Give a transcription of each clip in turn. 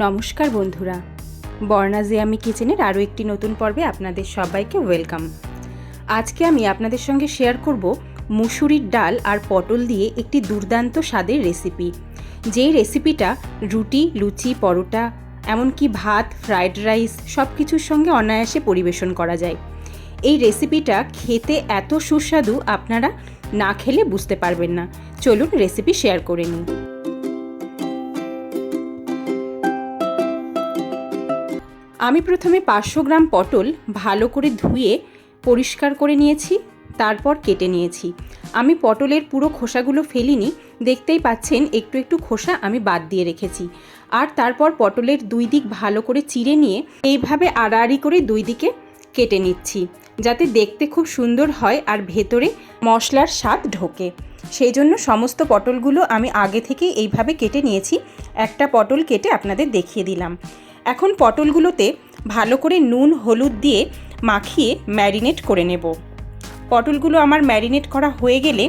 নমস্কার বন্ধুরা। বর্ণাজে আমি কিচেনের আরও একটি নতুন পর্বে আপনাদের সবাইকে ওয়েলকাম। আজকে আমি আপনাদের সঙ্গে শেয়ার করব মুসুরির ডাল আর পটল দিয়ে একটি দুর্দান্ত স্বাদের রেসিপি। যেই রেসিপিটা রুটি, লুচি, পরোটা, এমনকি ভাত ফ্রায়েড রাইস সব কিছুর সঙ্গে অনায়াসে পরিবেশন করা যায়। এই রেসিপিটা খেতে এত সুস্বাদু আপনারা না খেলে বুঝতে পারবেন না। চলুন রেসিপি শেয়ার করে নিই। আমি প্রথমে পাঁচশো গ্রাম পটল ভালো করে ধুয়ে পরিষ্কার করে নিয়েছি, তারপর কেটে নিয়েছি। আমি পটলের পুরো খোসাগুলো ফেলিনি, দেখতেই পাচ্ছেন একটু একটু খোসা আমি বাদ দিয়ে রেখেছি। আর তারপর পটলের দুই দিক ভালো করে চিড়ে নিয়ে এইভাবে আড়াআড়ি করে দুই দিকে কেটে নিচ্ছি, যাতে দেখতে খুব সুন্দর হয় আর ভেতরে মশলার স্বাদ ঢোকে। সেই জন্য সমস্ত পটলগুলো আমি আগে থেকে এইভাবে কেটে নিয়েছি। একটা পটল কেটে আপনাদের দেখিয়ে দিলাম। এখন পটলগুলোতে ভালো করে নুন, হলুদ দিয়ে মাখিয়ে ম্যারিনেট করে নেব। পটলগুলো আমার ম্যারিনেট করা হয়ে গেলে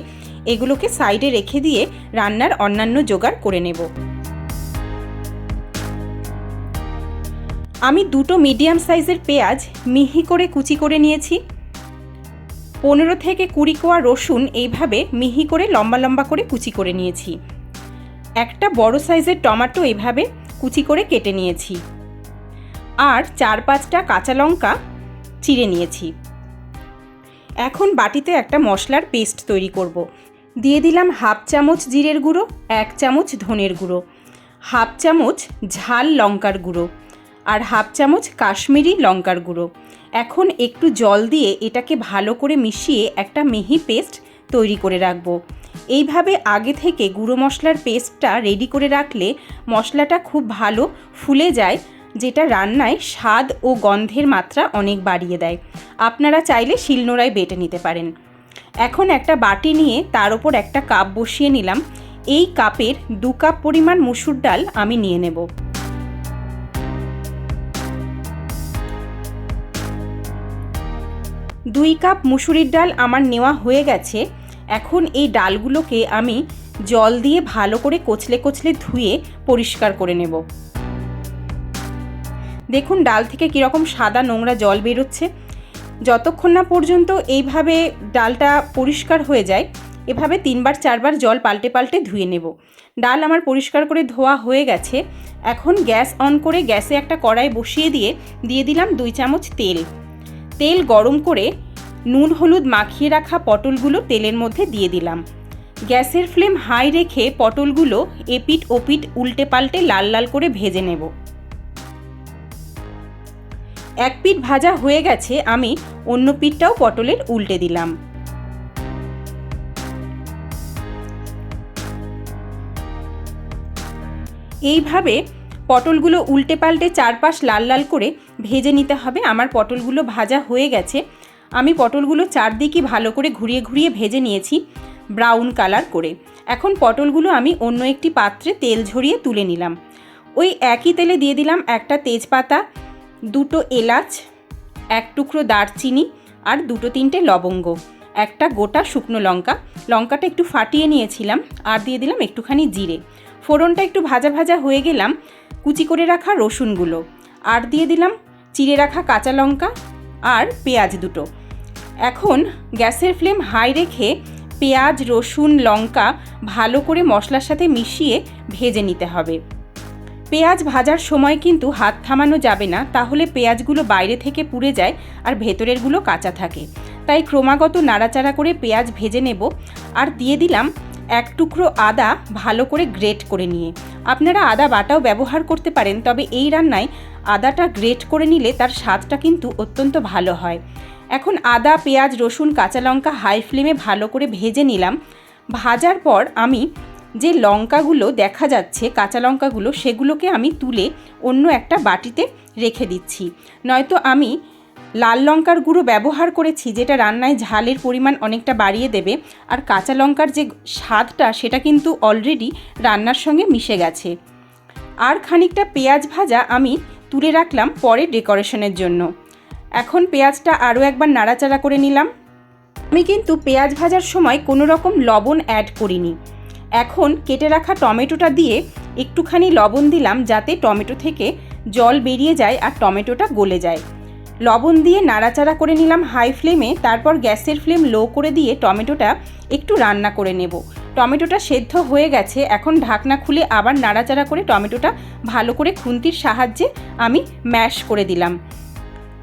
এগুলোকে সাইডে রেখে দিয়ে রান্নার অন্যান্য জোগাড় করে নেব। আমি দুটো মিডিয়াম সাইজের পেঁয়াজ মিহি করে কুচি করে নিয়েছি। পনেরো থেকে কুড়ি কোয়া রসুন এইভাবে মিহি করে লম্বা লম্বা করে কুচি করে নিয়েছি। একটা বড় সাইজের টমেটো এইভাবে কুচি করে কেটে নিয়েছি। আর চার পাঁচটা কাঁচা লঙ্কা চিড়ে নিয়েছি। এখন বাটিতে একটা মশলার পেস্ট তৈরি করব। দিয়ে দিলাম হাফ চামচ জিরের গুঁড়ো, এক চামচ ধনের গুঁড়ো, হাফ চামচ ঝাল লঙ্কার গুঁড়ো আর হাফ চামচ কাশ্মীরি লঙ্কার গুঁড়ো। এখন একটু জল দিয়ে এটাকে ভালো করে মিশিয়ে একটা মিহি পেস্ট তৈরি করে রাখব। এইভাবে আগে থেকে গুঁড়ো মশলার পেস্টটা রেডি করে রাখলে মশলাটা খুব ভালো ফুলে যায় যেটা রান্নায় স্বাদ ও গন্ধের মাত্রা অনেক বাড়িয়ে দেয়। আপনারা চাইলে শিলনোড়ায় বেটে নিতে পারেন। এখন একটা বাটি নিয়ে তার ওপর একটা কাপ বসিয়ে নিলাম। এই কাপের দু কাপ পরিমাণ মুসুর ডাল আমি নিয়ে নেব। দুই কাপ মুসুরির ডাল আমার নেওয়া হয়ে গেছে। এখন এই ডালগুলোকে আমি জল দিয়ে ভালো করে কচলে কচলে ধুয়ে পরিষ্কার করে নেব। দেখুন ডাল থেকে কীরকম সাদা নোংরা জল বেরোচ্ছে। যতক্ষণ না পর্যন্ত এইভাবে ডালটা পরিষ্কার হয়ে যায়, এভাবে তিনবার চারবার জল পাল্টে পাল্টে ধুয়ে নেব। ডাল আমার পরিষ্কার করে ধোয়া হয়ে গেছে। এখন গ্যাস অন করে গ্যাসে একটা কড়াই বসিয়ে দিয়ে দিয়ে দিলাম দুই চামচ তেল। তেল গরম করে নুন হলুদ মাখিয়ে রাখা পটলগুলো তেলের মধ্যে দিয়ে দিলাম। গ্যাসের ফ্লেম হাই রেখে পটলগুলো এপিট ওপিট উল্টে পাল্টে লাল লাল করে ভেজে নেব। এক পিঠ ভাজা হয়ে গেছে, আমি অন্য পিঠটাও পটলের উল্টে দিলাম। এইভাবে পটলগুলো উল্টে পাল্টে চারপাশ লাল লাল করে ভেজে নিতে হবে। আমার পটলগুলো ভাজা হয়ে গেছে। আমি পটলগুলো চারদিকই ভালো করে ঘুরিয়ে ঘুরিয়ে ভেজে নিয়েছি ব্রাউন কালার করে। এখন পটলগুলো আমি অন্য একটি পাত্রে তেল ঝরিয়ে তুলে নিলাম। ওই একই তেলে দিয়ে দিলাম একটা তেজপাতা দুটো এলাচ, এক টুকরো দারচিনি আর দুটো তিনটে লবঙ্গ, একটা গোটা শুকনো লঙ্কা। লঙ্কাটা একটু ফাটিয়ে নিয়েছিলাম আর দিয়ে দিলাম একটুখানি জিরে। ফোড়নটা একটু ভাজা ভাজা হয়ে গেলাম কুচি করে রাখা রসুনগুলো। আর দিয়ে দিলাম চিড়ে রাখা কাঁচা লঙ্কা আর পেঁয়াজ দুটো। এখন গ্যাসের ফ্লেম হাই রেখে পেঁয়াজ, রসুন, লঙ্কা ভালো করে মশলার সাথে মিশিয়ে ভেজে নিতে হবে। পেঁয়াজ ভাজার সময় কিন্তু হাত থামানো যাবে না, তাহলে পেঁয়াজগুলো বাইরে থেকে পুড়ে যায় আর ভেতরেরগুলো কাঁচা থাকে। তাই ক্রমাগত নাড়াচাড়া করে পেঁয়াজ ভেজে নেব আর দিয়ে দিলাম এক টুকরো আদা ভালো করে গ্রেট করে নিয়ে। আপনারা আদা বাটাও ব্যবহার করতে পারেন, তবে এই রান্নায় আদাটা গ্রেট করে নিলে তার স্বাদটা কিন্তু অত্যন্ত ভালো হয়। এখন আদা, পেঁয়াজ, রসুন, কাঁচা লঙ্কা হাই ফ্লেমে ভালো করে ভেজে নিলাম। ভাজার পর আমি যে লঙ্কাগুলো দেখা যাচ্ছে, কাঁচা লঙ্কাগুলো, সেগুলোকে আমি তুলে অন্য একটা বাটিতে রেখে দিচ্ছি। নয়তো আমি লাল লঙ্কার গুঁড়ো ব্যবহার করেছি, যেটা রান্নায় ঝালের পরিমাণ অনেকটা বাড়িয়ে দেবে, আর কাঁচা লঙ্কার যে স্বাদটা, সেটা কিন্তু অলরেডি রান্নার সঙ্গে মিশে গেছে। আর খানিকটা পেঁয়াজ ভাজা আমি তুলে রাখলাম পরে ডেকোরেশনের জন্য। এখন পেঁয়াজটা আরও একবার নাড়াচাড়া করে নিলাম। আমি কিন্তু পেঁয়াজ ভাজার সময় কোনো রকম লবণ অ্যাড করিনি। এখন কেটে রাখা টমেটোটা দিয়ে একটুখানি লবণ দিলাম যাতে টমেটো থেকে জল বেরিয়ে যায় আর টমেটোটা গলে যায়। লবণ দিয়ে নাড়াচাড়া করে নিলাম হাই ফ্লেমে, তারপর গ্যাসের ফ্লেম লো করে দিয়ে টমেটোটা একটু রান্না করে নেব। টমেটোটা সেদ্ধ হয়ে গেছে, এখন ঢাকনা খুলে আবার নাড়াচাড়া করে টমেটোটা ভালো করে খুন্তির সাহায্যে আমি ম্যাশ করে দিলাম।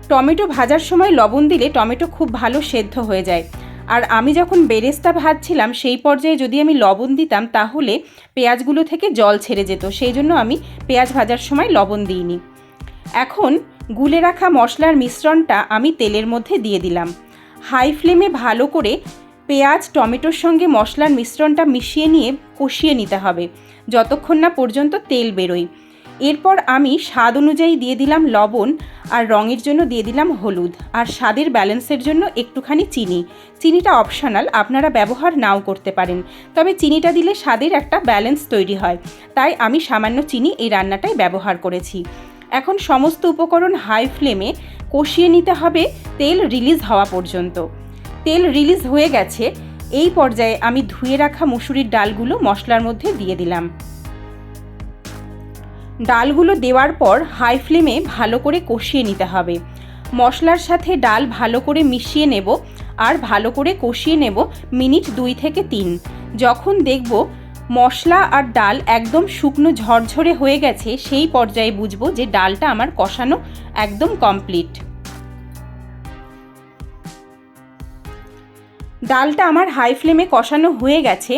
টমেটো ভাজার সময় লবণ দিলে টমেটো খুব ভালো সেদ্ধ হয়ে যায়। আর আমি যখন বেরেস্তা ভাজছিলাম, সেই পর্যায়ে যদি আমি লবণ দিতাম, তাহলে পেঁয়াজগুলো থেকে জল ছেড়ে যেত। সেই জন্য আমি পেঁয়াজ ভাজার সময় লবণ দিইনি। এখন গুলে রাখা মশলার মিশ্রণটা আমি তেলের মধ্যে দিয়ে দিলাম। হাই ফ্লেমে ভালো করে পেঁয়াজ, টমেটোর সঙ্গে মশলার মিশ্রণটা মিশিয়ে নিয়ে কষিয়ে নিতে হবে। যতক্ষণ না পর্যন্ত তেল বেরোয়। এরপর আমি স্বাদ অনুযায়ী দিয়ে দিলাম লবণ আর রঙের জন্য দিয়ে দিলাম হলুদ আর স্বাদের ব্যালেন্সের জন্য একটুখানি চিনি। চিনিটা অপশনাল, আপনারা ব্যবহার নাও করতে পারেন। তবে চিনিটা দিলে স্বাদের একটা ব্যালেন্স তৈরি হয়। তাই আমি সামান্য চিনি এই রান্নাটায় ব্যবহার করেছি। এখন সমস্ত উপকরণ হাই ফ্লেমে কষিয়ে নিতে হবে তেল রিলিজ হওয়া পর্যন্ত। তেল রিলিজ হয়ে গেছে। এই পর্যায়ে আমি ধুয়ে রাখা মুসুরির ডালগুলো মশলার মধ্যে দিয়ে দিলাম। ডালগুলো দেওয়ার পর হাই ফ্লেমে ভালো করে কষিয়ে নিতে হবে। মশলার সাথে ডাল ভালো করে মিশিয়ে নেব আর ভালো করে কষিয়ে নেব মিনিট দুই থেকে তিন। যখন দেখব মশলা আর ডাল একদম শুকনো ঝরঝরে হয়ে গেছে, সেই পর্যায়ে বুঝব যে ডালটা আমার কষানো একদম কমপ্লিট। ডালটা আমার হাই ফ্লেমে কষানো হয়ে গেছে।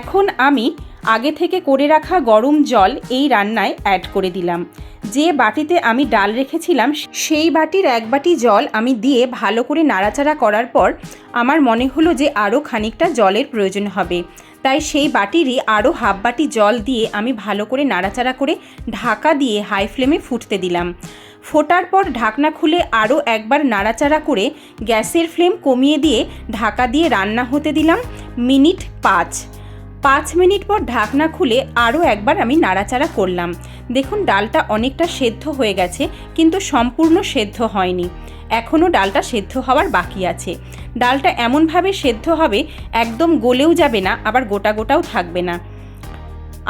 এখন আমি আগে থেকে করে রাখা গরম জল এই রান্নায় অ্যাড করে দিলাম। যে বাটিতে আমি ডাল রেখেছিলাম, সেই বাটির এক বাটি জল আমি দিয়ে ভালো করে নাড়াচাড়া করার পর আমার মনে হলো যে আরও খানিকটা জলের প্রয়োজন হবে। তাই সেই বাটিরই আরও হাফ বাটি জল দিয়ে আমি ভালো করে নাড়াচাড়া করে ঢাকা দিয়ে হাই ফ্লেমে ফুটতে দিলাম। ফোটার পর ঢাকনা খুলে আরও একবার নাড়াচাড়া করে গ্যাসের ফ্লেম কমিয়ে দিয়ে ঢাকা দিয়ে রান্না হতে দিলাম মিনিট পাঁচ। পাঁচ মিনিট পর ঢাকনা খুলে আরও একবার আমি নাড়াচাড়া করলাম। দেখুন, ডালটা অনেকটা সেদ্ধ হয়ে গেছে, কিন্তু সম্পূর্ণ সেদ্ধ হয়নি। এখনও ডালটা সেদ্ধ হওয়ার বাকি আছে। ডালটা এমনভাবে সেদ্ধ হবে, একদম গলেও যাবে না, আবার গোটা গোটাও থাকবে না।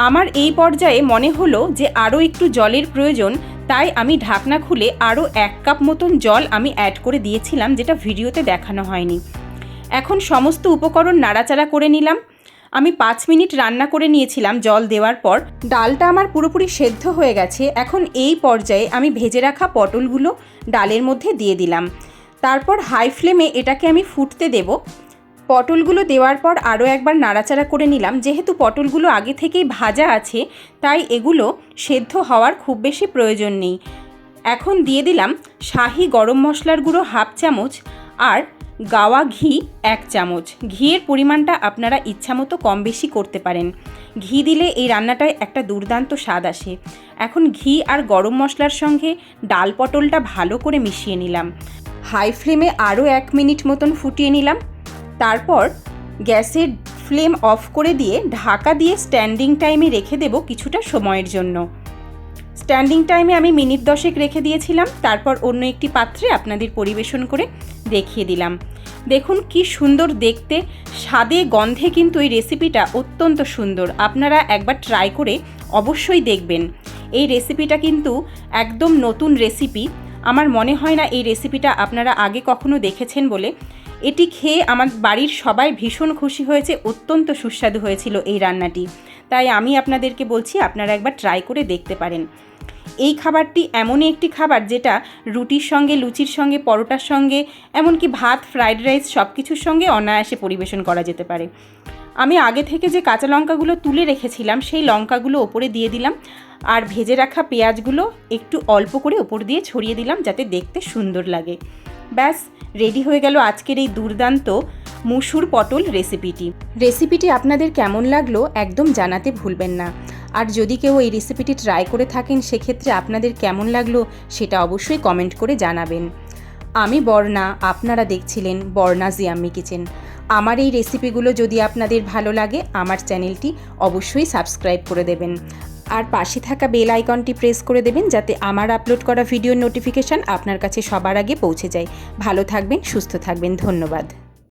আমার এই পর্যায়ে মনে হলো যে আরও একটু জলের প্রয়োজন, তাই আমি ঢাকনা খুলে আরও এক কাপ মতন জল আমি অ্যাড করে দিয়েছিলাম, যেটা ভিডিওতে দেখানো হয়নি। এখন সমস্ত উপকরণ নাড়াচাড়া করে নিলাম। আমি পাঁচ মিনিট রান্না করে নিয়েছিলাম জল দেওয়ার পর। ডালটা আমার পুরোপুরি সেদ্ধ হয়ে গেছে। এখন এই পর্যায়ে আমি ভেজে রাখা পটলগুলো ডালের মধ্যে দিয়ে দিলাম। তারপর হাই ফ্লেমে এটাকে আমি ফুটতে দেব। পটলগুলো দেওয়ার পর আরও একবার নাড়াচাড়া করে নিলাম। যেহেতু পটলগুলো আগে থেকেই ভাজা আছে, তাই এগুলো সেদ্ধ হওয়ার খুব বেশি প্রয়োজন নেই। এখন দিয়ে দিলাম শাহি গরম মশলার গুঁড়ো হাফ চামচ আর গাওয়া ঘি এক চামচ। ঘিয়ের পরিমাণটা আপনারা ইচ্ছামতো কম বেশি করতে পারেন। ঘি দিলে এই রান্নাটায় একটা দুর্দান্ত স্বাদ আসে। এখন ঘি আর গরম মশলার সঙ্গে ডাল পটলটা ভালো করে মিশিয়ে নিলাম। হাই ফ্লেমে আরও এক মিনিট মতন ফুটিয়ে নিলাম। তারপর গ্যাসের ফ্লেম অফ করে দিয়ে ঢাকা দিয়ে স্ট্যান্ডিং টাইমে রেখে দেব কিছুটা সময়ের জন্য। স্ট্যান্ডিং টাইমে আমি মিনিট দশেক রেখে দিয়েছিলাম, তারপর অন্য একটি পাত্রে আপনাদের পরিবেশন করে দেখিয়ে দিলাম। দেখুন কি সুন্দর দেখতে, স্বাদে, গন্ধে কিন্তু এই রেসিপিটা অত্যন্ত সুন্দর। আপনারা একবার ট্রাই করে অবশ্যই দেখবেন। এই রেসিপিটা কিন্তু একদম নতুন রেসিপি আমার মনে হয় না এই রেসিপিটা আপনারা আগে কখনো দেখেছেন বলে। এটি খেয়ে আমার বাড়ির সবাই ভীষণ খুশি হয়েছে, অত্যন্ত সুস্বাদু হয়েছিল এই রান্নাটি। তাই আমি আপনাদেরকে বলছি, আপনারা একবার ট্রাই করে দেখতে পারেন। এই খাবারটি এমনই একটি খাবার যেটা রুটির সঙ্গে, লুচির সঙ্গে, পরোটার সঙ্গে, এমনকি ভাত, ফ্রাইড রাইস সব কিছুর সঙ্গে অনায়াসে পরিবেশন করা যেতে পারে। আমি আগে থেকে যে কাঁচা লঙ্কাগুলো তুলে রেখেছিলাম, সেই লঙ্কাগুলো ওপরে দিয়ে দিলাম আর ভেজে রাখা পেঁয়াজগুলো একটু অল্প করে ওপর দিয়ে ছড়িয়ে দিলাম যাতে দেখতে সুন্দর লাগে। ব্যাস রেডি হয়ে গেল আজকের এই দুর্দান্ত মুসুর পটল রেসিপিটি রেসিপিটি আপনাদের কেমন লাগল একদম জানাতে ভুলবেন না। আর যদি কেউ এই রেসিপিটি ট্রাই করে থাকেন, সেক্ষেত্রে আপনাদের কেমন লাগল সেটা অবশ্যই কমেন্ট করে জানাবেন। আমি বর্ণা, আপনারা দেখছিলেন বর্ণা জিয়াম্মি কিচেন। আমার এই রেসিপিগুলো যদি আপনাদের ভালো লাগে, আমার চ্যানেলটি অবশ্যই সাবস্ক্রাইব করে দেবেন। আর পাশে থাকা বেল আইকনটি প্রেস করে দেবেন যাতে আমার আপলোড করা ভিডিওর নোটিফিকেশান আপনার কাছে সবার আগে পৌঁছে যায়। ভালো থাকবেন, সুস্থ থাকবেন, ধন্যবাদ।